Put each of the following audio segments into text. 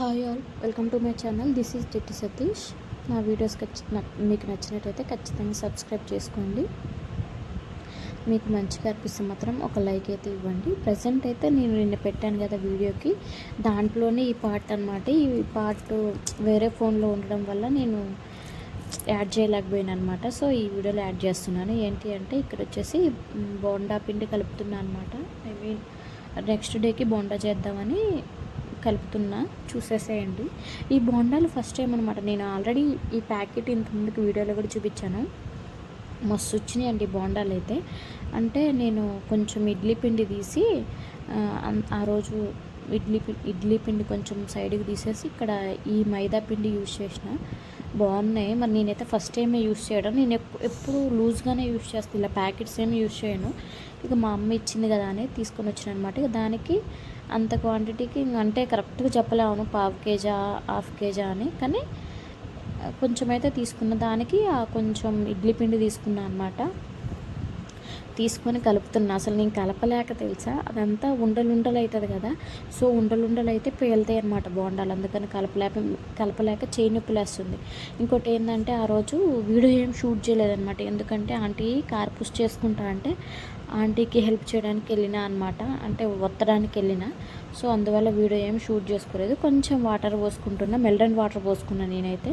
Hi all welcome to my channel this is Jetti Satish నా videos మీకు నచ్చినట్టయితే ఖచ్చితంగా సబ్స్క్రైబ్ చేసుకోండి. మీకు మంచిగా అనిపిస్తే మాత్రం ఒక లైక్ అయితే ఇవ్వండి. ప్రజెంట్ అయితే నేను నిన్న పెట్టాను కదా వీడియోకి దాంట్లోనే ఈ పార్ట్ అనమాట ఈ పార్ట్ వేరే ఫోన్లో ఉండడం వల్ల నేను యాడ్ చేయలేకపోయాను అనమాట సో ఈ వీడియోలో యాడ్ చేస్తున్నాను. ఏంటి అంటే ఇక్కడ వచ్చేసి బోండా పిండి కలుపుతున్నాను అనమాట ఐ మీన్ నెక్స్ట్ డేకి బోండా చేద్దామని కలుపుతున్నా చూసేసేయండి. ఈ బోండాలు ఫస్ట్ టైం అనమాట నేను ఆల్రెడీ ఈ ప్యాకెట్ ఇంతకుముందుకు వీడియోలో కూడా చూపించాను. మస్తు వచ్చినాయండి బోండాలు అయితే. అంటే నేను కొంచెం ఇడ్లీ పిండి తీసి ఆ, అన్- రోజు ఇడ్లీ పిండి ఇడ్లీ పిండి కొంచెం సైడ్కి తీసేసి ఇక్కడ ఈ మైదా పిండి యూజ్ చేసిన. బాగున్నాయి. మరి నేనైతే ఫస్ట్ టైమే యూజ్ చేయడం. నేను ఎప్పుడు ఎప్పుడు లూజ్గానే యూజ్ చేస్తాను ఇలా ప్యాకెట్స్ ఏమి యూజ్ చేయను. ఇక మా అమ్మ ఇచ్చింది కదా అని తీసుకొని వచ్చిన అనమాట ఇక దానికి అంత క్వాంటిటీకి అంటే కరెక్ట్గా చెప్పలేము. పావు కేజా హాఫ్ కేజా అని. కానీ కొంచెం అయితే తీసుకున్న దానికి ఆ కొంచెం ఇడ్లీ పిండి తీసుకున్నాను అనమాట తీసుకొని కలుపుతున్నా. అసలు నేను కలపలేక తెలుసా? అదంతా ఉండలు ఉండలు అవుతుంది కదా. సో ఉండలు ఉండలు అయితే పేలుతాయి అనమాట బోండాలు. అందుకని కలపలేక కలపలేక చేయి నొప్పిలేస్తుంది. ఇంకోటి ఏంటంటే ఆ రోజు వీడియో ఏం షూట్ చేయలేదన్నమాట. ఎందుకంటే ఆంటీ కార్ పుష్ చేసుకుంటా అంటే ఆంటీకి హెల్ప్ చేయడానికి వెళ్ళిన అనమాట అంటే ఒత్తడానికి వెళ్ళిన. సో అందువల్ల వీడియో ఏం షూట్ చేసుకోలేదు. కొంచెం వాటర్ పోసుకుంటున్నా. మెల్డన్ వాటర్ పోసుకున్నా నేనైతే.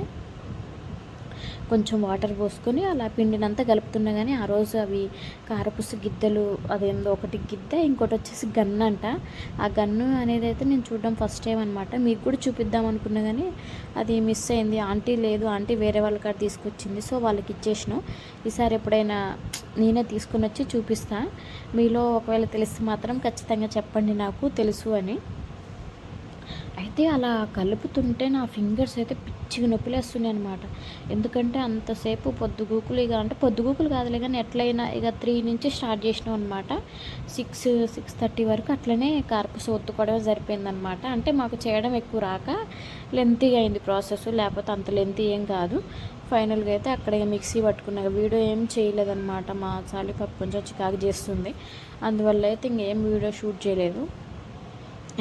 కొంచెం వాటర్ పోసుకొని అలా పిండినంతా కలుపుతున్నా కానీ ఆ రోజు అవి కారపుస్సు గిద్దలు అదేందో ఒకటి గిద్ద ఇంకోటి వచ్చేసి గన్ను అంట. ఆ గన్ను అనేది అయితే నేను చూడడం ఫస్ట్ టైం అనమాట మీకు కూడా చూపిద్దాం అనుకున్నా కానీ అది మిస్ అయింది. ఆంటీ లేదు. ఆంటీ వేరే వాళ్ళ కాడ తీసుకొచ్చింది. సో వాళ్ళకి ఇచ్చేసినాం. ఈసారి ఎప్పుడైనా నేనే తీసుకుని వచ్చి చూపిస్తా. మీలో ఒకవేళ తెలిస్తే మాత్రం ఖచ్చితంగా చెప్పండి నాకు తెలుసు అని. అయితే అలా కలుపుతుంటే నా ఫింగర్స్ అయితే పిచ్చిగా నొప్పిలేస్తున్నాయి అనమాట ఎందుకంటే అంతసేపు పొద్దుగూకులు ఇక అంటే పొద్దుగూకులు కాదులే కానీ ఎట్లయినా ఇక త్రీ నుంచి స్టార్ట్ చేసినాం అనమాట సిక్స్ సిక్స్ థర్టీ వరకు అట్లనే కార్పుస్ ఒత్తుకోవడం సరిపోయిందనమాట అంటే మాకు చేయడం ఎక్కువ రాక లెంతీగా అయింది ప్రాసెస్ లేకపోతే అంత లెంతీ ఏం కాదు. ఫైనల్గా అయితే అక్కడ ఇక మిక్సీ పట్టుకున్నాక వీడియో ఏం చేయలేదన్నమాట. మా చాలిపప్పు కొంచెం చికాకు చేస్తుంది. అందువల్ల అయితే ఇంకేం వీడియో షూట్ చేయలేదు.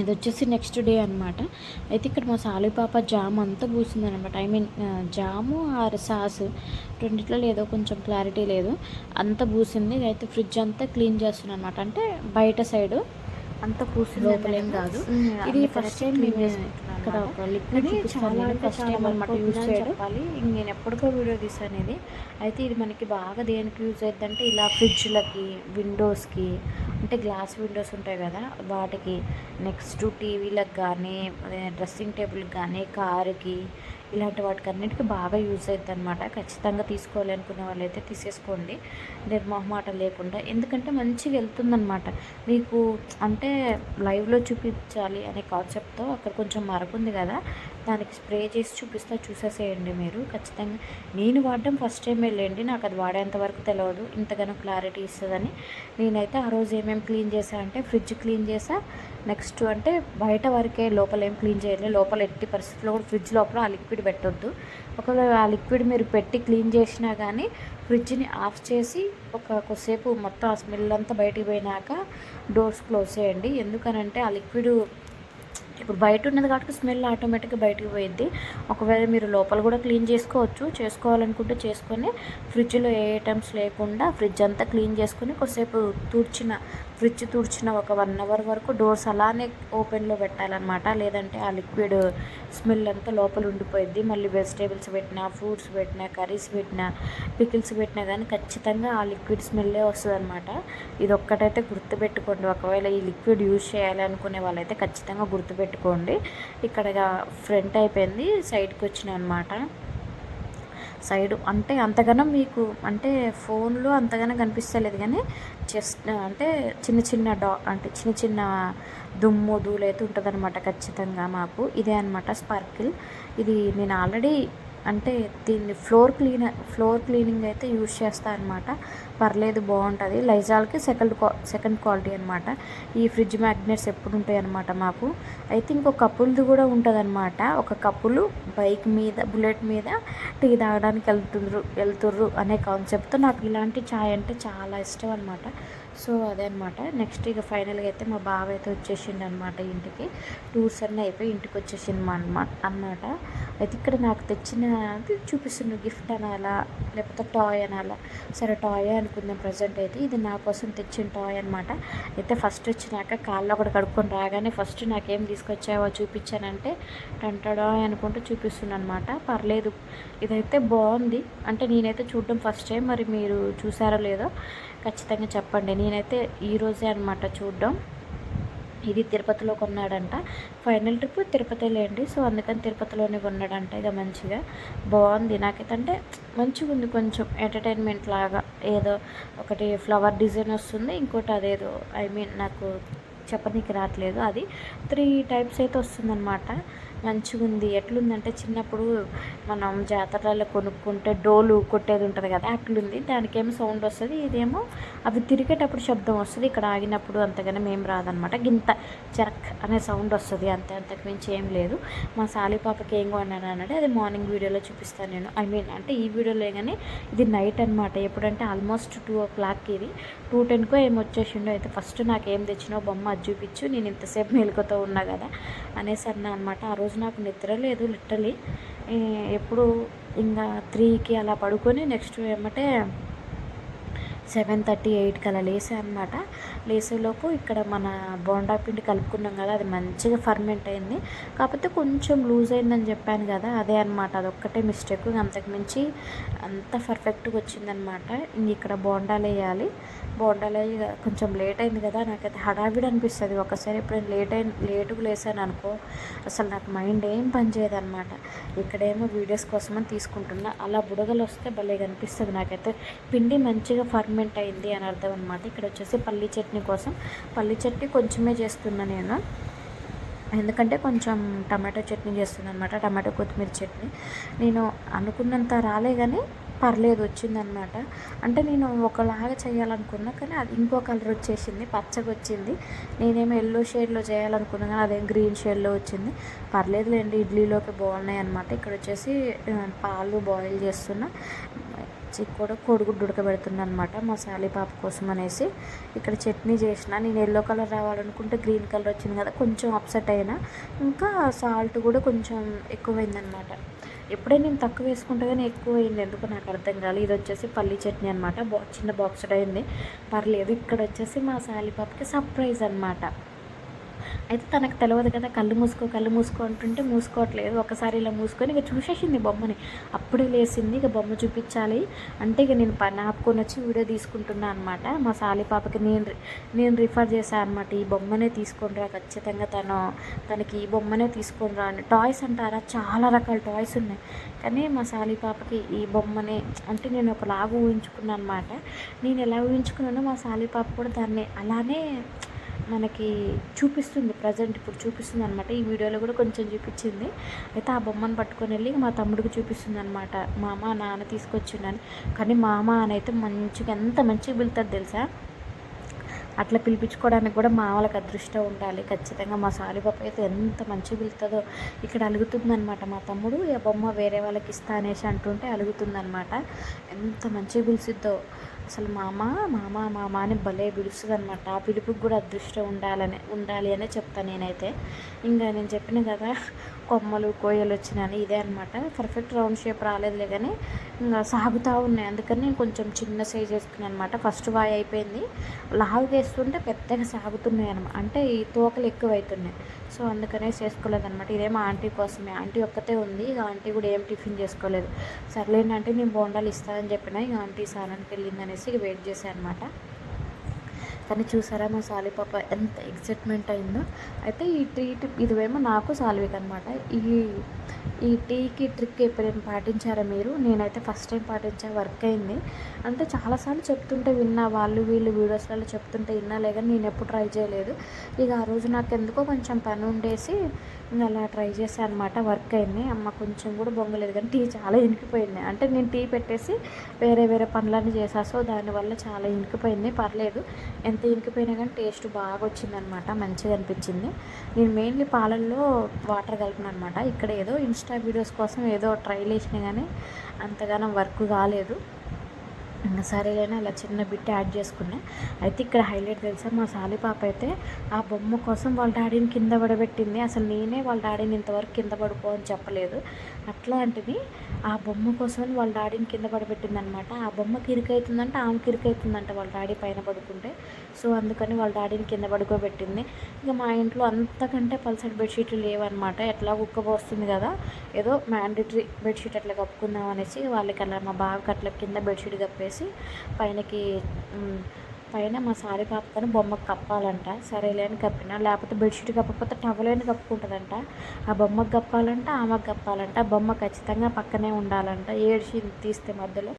ఇది వచ్చేసి నెక్స్ట్ డే అనమాట అయితే ఇక్కడ మా సాలిపాప జామ్ అంతా పూసింది అనమాట I mean jam or sauce రెండిట్లో లేదో కొంచెం క్లారిటీ లేదు. అంతా పూసింది. అయితే ఫ్రిడ్జ్ అంతా క్లీన్ చేస్తున్నాను అనమాట అంటే బయట సైడ్ అంతా పూసింది లోపలేం కాదు. ఇది ఫస్ట్ టైం మేము ఇక్కడ ఒక లిక్విడ్ చూపిస్తాను. ఫస్ట్ టైం అనమాట యూజ్ చెప్పాలి. నేను ఎప్పటికో వీడియో తీసాను ఇది. అయితే ఇది మనకి బాగా దేనికి యూజ్ అవుతుందంటే ఇలా ఫ్రిడ్జ్లకి విండోస్కి అంటే గ్లాస్ విండోస్ ఉంటాయి కదా వాటికి నెక్స్ట్ టీవీలకు కానీ డ్రెస్సింగ్ టేబుల్కి కానీ కారుకి ఇలాంటి వాటికి అన్నిటికీ బాగా యూజ్ అవుతుంది అనమాట ఖచ్చితంగా తీసుకోవాలి అనుకునే వాళ్ళైతే తీసేసుకోండి. నిర్మోహమాట లేకుండా. ఎందుకంటే మంచిగా వెళ్తుందనమాట మీకు అంటే లైవ్లో చూపించాలి అనే కాన్సెప్ట్తో అక్కడ కొంచెం మరకుంది కదా దానికి స్ప్రే చేసి చూపిస్తా చూసేసేయండి మీరు. ఖచ్చితంగా నేను వాడడం ఫస్ట్ టైం వెళ్ళండి నాకు అది వాడేంత వరకు తెలియదు ఇంతగానో క్లారిటీ ఇస్తుందని నేనైతే ఆ రోజు ఏమేమి క్లీన్ చేసా అంటే ఫ్రిడ్జ్ క్లీన్ చేసా నెక్స్ట్ అంటే బయట వరకే లోపల ఏం క్లీన్ చేయాలి లోపల ఎట్టి పరిస్థితుల్లో కూడా ఫ్రిడ్జ్ లోపల ఆ లిక్విడ్ పెట్టొద్దు. ఒకవేళ ఆ లిక్విడ్ మీరు పెట్టి క్లీన్ చేసినా కానీ ఫ్రిడ్జ్ని ఆఫ్ చేసి ఒక కొద్దిసేపు మొత్తం ఆ స్మెల్ అంతా బయటికి పోయినాక డోర్స్ క్లోజ్ చేయండి. ఎందుకనంటే ఆ లిక్విడ్ ఇప్పుడు బయట ఉన్నది కాబట్టి స్మెల్ ఆటోమేటిక్గా బయటకు పోయిద్ది. ఒకవేళ మీరు లోపల కూడా క్లీన్ చేసుకోవచ్చు. చేసుకోవాలనుకుంటే చేసుకొని ఫ్రిడ్జ్లో ఏ ఐటమ్స్ లేకుండా ఫ్రిడ్జ్ అంతా క్లీన్ చేసుకొని కొద్దిసేపు తూర్చిన ఫ్రిడ్జ్ తుడిచిన ఒక వన్ అవర్ వరకు డోర్స్ అలానే ఓపెన్లో పెట్టాలన్నమాట. లేదంటే ఆ లిక్విడ్ స్మెల్ అంతా లోపల ఉండిపోయింది మళ్ళీ వెజిటేబుల్స్ పెట్టినా ఫ్రూట్స్ పెట్టినా కర్రీస్ పెట్టినా పికిల్స్ పెట్టినా కానీ ఖచ్చితంగా ఆ లిక్విడ్ స్మెల్లే వస్తుంది అనమాట ఇది ఒక్కటైతే గుర్తుపెట్టుకోండి. ఒకవేళ ఈ లిక్విడ్ యూజ్ చేయాలనుకునే వాళ్ళైతే ఖచ్చితంగా గుర్తుపెట్టుకోండి. ఇక్కడ ఫ్రంట్ అయిపోయింది. సైడ్కి వచ్చిన అనమాట సైడ్. అంటే అంతగానో మీకు అంటే ఫోన్లో అంతగానో కనిపిస్తలేదు కానీ జస్ట్ అంటే చిన్న చిన్న డా అంటే చిన్న చిన్న దుమ్ము దూలైతే అయితే ఉంటుంది అనమాట ఖచ్చితంగా మాకు. ఇదే అనమాట స్పార్కిల్. ఇది నేను ఆల్రెడీ అంటే దీన్ని ఫ్లోర్ క్లీనర్ ఫ్లోర్ క్లీనింగ్ అయితే యూజ్ చేస్తా అనమాట పర్లేదు బాగుంటుంది. లైజాల్కి సెకండ్ క్వా సెకండ్ క్వాలిటీ అనమాట ఈ ఫ్రిడ్జ్ మ్యాగ్నెట్స్ ఎప్పుడు ఉంటాయి అనమాట మాకు అయితే ఇంకో కపుల్ది కూడా ఉంటుంది అనమాట ఒక కపులు బైక్ మీద బుల్లెట్ మీద టీ తాగడానికి వెళ్తుండ్రు వెళ్తుర్రు అనే కాన్సెప్ట్తో నాకు ఇలాంటి ఛాయ్ అంటే చాలా ఇష్టం అనమాట సో అదే అనమాట నెక్స్ట్ ఇక ఫైనల్గా అయితే మా బావ అయితే వచ్చేసిండు అనమాట ఇంటికి. టూర్స్ అన్నీ అయిపోయి ఇంటికి వచ్చేసింది మా అనమాట అనమాట అయితే ఇక్కడ నాకు తెచ్చిన అది చూపిస్తున్న గిఫ్ట్ అనాలా లేకపోతే టాయ్ అనాలా. సరే టాయ్ అనుకుందాం ప్రజెంట్ అయితే ఇది నా కోసం తెచ్చిన టాయ్ అనమాట అయితే ఫస్ట్ వచ్చినాక కాళ్ళు ఒకటి కడుక్కొని రాగానే ఫస్ట్ నాకేం తీసుకొచ్చావో చూపించానంటే టంటడా అనుకుంటూ చూపిస్తున్నాను అనమాట పర్లేదు ఇదైతే బాగుంది అంటే నేనైతే చూడడం ఫస్ట్ టైం మరి మీరు చూసారో లేదో ఖచ్చితంగా చెప్పండి. నేనైతే ఈరోజే అనమాట చూడడం. ఇది తిరుపతిలో కొన్నాడంట. ఫైనల్ ట్రిప్ తిరుపతిలో అండి. సో అందుకని తిరుపతిలోనే కొన్నాడంట. ఇక మంచిగా బాగుంది. నాకైతే అంటే మంచిగా ఉంది. కొంచెం ఎంటర్టైన్మెంట్ లాగా ఏదో ఒకటి ఫ్లవర్ డిజైన్ వస్తుంది. ఇంకోటి అదేదో ఐ మీన్ నాకు చెప్పనీకి రావట్లేదు అది. త్రీ టైప్స్ అయితే వస్తుందన్నమాట. మంచిగా ఉంది ఎట్లుందంటే చిన్నప్పుడు మనం జాతరలలో కొనుక్కుంటే డోలు కొట్టేది ఉంటుంది కదా అట్లుంది. దానికేమో సౌండ్ వస్తుంది ఇదేమో అవి తిరిగేటప్పుడు శబ్దం వస్తుంది. ఇక్కడ ఆగినప్పుడు అంతగానే మేము రాదనమాట గింత చరక్ అనే సౌండ్ వస్తుంది అంతే అంతకు మించి ఏం లేదు. మా సాలి పాపకి ఏం కొన్నాను అన్నట్టు అది మార్నింగ్ వీడియోలో చూపిస్తాను నేను. ఐ మీన్ అంటే ఈ వీడియోలో కానీ ఇది నైట్ అనమాట ఎప్పుడంటే ఆల్మోస్ట్ టూ ఓ క్లాక్ ఇది. టూ టెన్కో ఏం వచ్చేసిండో అయితే ఫస్ట్ నాకు ఏం తెచ్చినో బొమ్మ అది చూపించు నేను ఇంతసేపు మెలుగుతూ ఉన్నా కదా అనేసి అన్నా అనమాట ఆ రోజు నాకు నిద్ర లేదు లిటరలీ. ఎప్పుడు ఇంకా త్రీకి అలా పడుకొని నెక్స్ట్ ఏమంటే సెవెన్ థర్టీ ఎయిట్కి అలా లేసా అనమాట లేసేలోపు ఇక్కడ మన బోండా పిండి కలుపుకున్నాం కదా అది మంచిగా ఫర్మెంట్ అయింది. కాకపోతే కొంచెం లూజ్ అయిందని చెప్పాను కదా అదే అనమాట. అదొక్కటే మిస్టేక్. అంతకుమించి అంత పర్ఫెక్ట్గా వచ్చిందనమాట. ఇక్కడ బోండాలు వేయాలి. బోండాలు కొంచెం లేట్ అయింది కదా నాకైతే హడావిడి అనిపిస్తుంది. ఒకసారి ఎప్పుడైనా లేట్ అయిన లేటుగా లేసాను అనుకో అసలు నాకు మైండ్ ఏం పనిచేయదు అనమాట ఇక్కడేమో వీడియోస్ కోసమని తీసుకుంటున్నా. అలా బుడగలు వస్తే భలే కనిపిస్తుంది నాకైతే. పిండి మంచిగా ఫర్మెంట్ అయింది అని అర్థం అనమాట ఇక్కడ వచ్చేసి పల్లీ చట్నీ కోసం. పల్లీ చట్నీ కొంచెమే చేస్తున్నా నేను. ఎందుకంటే కొంచెం టమాటో చట్నీ చేస్తుంది అనమాట టమాటో కొత్తిమీర చట్నీ. నేను అనుకున్నంత రాలే కానీ పర్లేదు వచ్చిందనమాట. అంటే నేను ఒకలాగా చేయాలనుకున్నా కానీ అది ఇంకో కలర్ వచ్చేసింది పచ్చగా వచ్చింది. నేనేమో ఎల్లో షేడ్లో చేయాలనుకున్నా కానీ అదేం గ్రీన్ షేడ్లో వచ్చింది. పర్లేదులేండి ఇడ్లీలోకి బాగున్నాయి అనమాట ఇక్కడ వచ్చేసి పాలు బాయిల్ చేస్తున్నా. కూడా కోడిగుడ్డు ఉడకబెడుతున్నా అనమాట మా సాలి పాప కోసం అనేసి ఇక్కడ చట్నీ చేసిన నేను ఎల్లో కలర్ రావాలనుకుంటే గ్రీన్ కలర్ వచ్చింది కదా కొంచెం అప్సెట్ అయినా. ఇంకా సాల్ట్ కూడా కొంచెం ఎక్కువైందనమాట ఎప్పుడైనా నేను తక్కువ వేసుకుంటే కానీ ఎక్కువ అయింది ఎందుకు నాకు అర్థం కాలేదు ఇది వచ్చేసి పల్లీ చట్నీ అనమాట బా చిన్న బాక్స్ అయింది. పర్లేదు ఇక్కడ వచ్చేసి మా సాలి పాపకి సర్ప్రైజ్ అనమాట అయితే తనకు తెలియదు కదా కళ్ళు మూసుకో కళ్ళు మూసుకో అంటుంటే మూసుకోవట్లేదు. ఒకసారి ఇలా మూసుకొని ఇక చూసేసింది బొమ్మని. అప్పుడే లేసింది ఇక బొమ్మ చూపించాలి అంటే ఇక నేను పని ఆపుకొని వచ్చి వీడియో తీసుకుంటున్నా అనమాట మా సాలి పాపకి నేను నేను రిఫర్ చేశాను అనమాట ఈ బొమ్మనే తీసుకొని రా ఖచ్చితంగా తను తనకి ఈ బొమ్మనే తీసుకొని రా అని. టాయ్స్ అంటారా? చాలా రకాల టాయ్స్ ఉన్నాయి. కానీ మా సాలి పాపకి ఈ బొమ్మనే అంటే నేను ఒక లాగు ఊహించుకున్నాను అనమాట నేను ఎలా ఊహించుకున్నానో మా సాలి పాప కూడా దాన్ని అలానే మనకి చూపిస్తుంది ప్రజెంట్ ఇప్పుడు చూపిస్తుంది అనమాట ఈ వీడియోలో కూడా కొంచెం చూపించింది. అయితే ఆ బొమ్మను పట్టుకొని వెళ్ళి మా తమ్ముడికి చూపిస్తుంది అనమాట మామ నాన్న తీసుకొచ్చిండని. కానీ మామ అని అయితే మంచిగా ఎంత మంచిగా పిలుతుంది తెలుసా? అట్లా పిలిపించుకోవడానికి కూడా మా వాళ్ళకి అదృష్టం ఉండాలి. ఖచ్చితంగా మా సాలిపాప అయితే ఎంత మంచిగా పిలుతుందో ఇక్కడ అలుగుతుందనమాట మా తమ్ముడు. ఈ బొమ్మ వేరే వాళ్ళకి ఇస్తా అనేసి అంటుంటే అలుగుతుందనమాట ఎంత మంచిగా పిలిచిద్దో. అసలు మామ మామ మామ అని భలే పిలుస్తుంది అనమాట ఆ పిలుపుకి కూడా అదృష్టం ఉండాలని ఉండాలి అనే చెప్తాను నేనైతే. ఇంకా నేను చెప్పిన కదా కొమ్మలు కోయలు వచ్చినాయని ఇదే అనమాట. పర్ఫెక్ట్ రౌండ్ షేప్ రాలేదులే కానీ ఇంకా సాగుతూ ఉన్నాయి. అందుకని నేను కొంచెం చిన్న సైజ్ వేసుకున్నాను అనమాట. ఫస్ట్ వాయి అయిపోయింది. లావు వేస్తుంటే పెద్దగా సాగుతున్నాయి అనమాట అంటే ఈ తోకలు ఎక్కువ అవుతున్నాయి సో అందుకనే చేసుకోలేదనమాట ఇదేమో ఆంటీ కోసమే. ఆంటీ ఒక్కతే ఉంది. ఇక ఆంటీ కూడా ఏం టిఫిన్ చేసుకోలేదు. సర్లేండి నేను బోండాలు ఇస్తానని చెప్పిన. ఇక ఆంటీ సారానికి వెళ్ళింది అనేసి వెయిట్ చేశాను అనమాట కానీ చూసారా మా సాలిపాప ఎంత ఎగ్జైట్మెంట్ అయిందో? అయితే ఈ ట్రీట్ ఇదివేమో నాకు సాల్విక్ అనమాట ఈ ఈ టీకి ట్రిక్ ఎప్పుడైనా పాటించారా మీరు? నేనైతే ఫస్ట్ టైం పాటించా వర్క్ అయింది. అంటే చాలాసార్లు చెప్తుంటే విన్నా వాళ్ళు వీళ్ళు వీడియోస్లలో చెప్తుంటే విన్నా కానీ నేను ఎప్పుడు ట్రై చేయలేదు. ఇక ఆ రోజు నాకు ఎందుకో కొంచెం పని ఉండేసి అలా ట్రై చేశాను అనమాట వర్క్ అయింది. అమ్మ కొంచెం కూడా బొంగలేదు కానీ టీ చాలా ఇనికిపోయింది. అంటే నేను టీ పెట్టేసి వేరే వేరే పనులన్నీ చేసా. సో దానివల్ల చాలా ఇనికిపోయింది. పర్లేదు. ఎంత ఇనికిపోయినా కానీ టేస్ట్ బాగా వచ్చిందనమాట మంచిగా అనిపించింది. నేను మెయిన్లీ పాలల్లో వాటర్ కలిపిన అనమాట ఇక్కడ ఏదో ఇన్స్టా వీడియోస్ కోసం ఏదో ట్రైల్ వేసినా కానీ అంతగానో వర్క్ కాలేదు. ఇంకా సరేలేని అలా చిన్న బిట్ యాడ్ చేసుకున్నా. అయితే ఇక్కడ హైలైట్ తెలుసా మా సాలి పాప అయితే ఆ బొమ్మ కోసం వాళ్ళ డాడీని కింద పడబెట్టింది. అసలు నేనే వాళ్ళ డాడీని ఇంతవరకు కింద పడుకో అని చెప్పలేదు. అట్లాంటిది ఆ బొమ్మ కోసం వాళ్ళ డాడీని కింద పడబెట్టింది అనమాట ఆ బొమ్మ ఇరుకైతుందంటే ఆమె కిరికైతుందంట వాళ్ళ డాడీ పైన పడుకుంటే. సో అందుకని వాళ్ళ డాడీని కింద పడుకోబెట్టింది. ఇక మా ఇంట్లో అంతకంటే పల్సటి బెడ్షీట్లు లేవన్నమాట ఎట్లా ఉక్కబోస్తుంది కదా ఏదో మ్యాండేటరీ బెడ్షీట్ అట్లా కప్పుకుందాం అనేసి వాళ్ళకి అలా మా బావకి అట్లా కింద బెడ్షీట్ కప్పేసి పైనకి పైన మా సారీ పాపకొని బొమ్మకు కప్పాలంట. సరేలే అని కప్పిన లేకపోతే బెడ్షీట్ కప్పకపోతే టవలేని కప్పుకుంటుందంట. ఆ బొమ్మకు కప్పాలంట ఆమెకు కప్పాలంట ఆ బొమ్మ ఖచ్చితంగా పక్కనే ఉండాలంట. ఏడ్చి తీస్తే మధ్యలో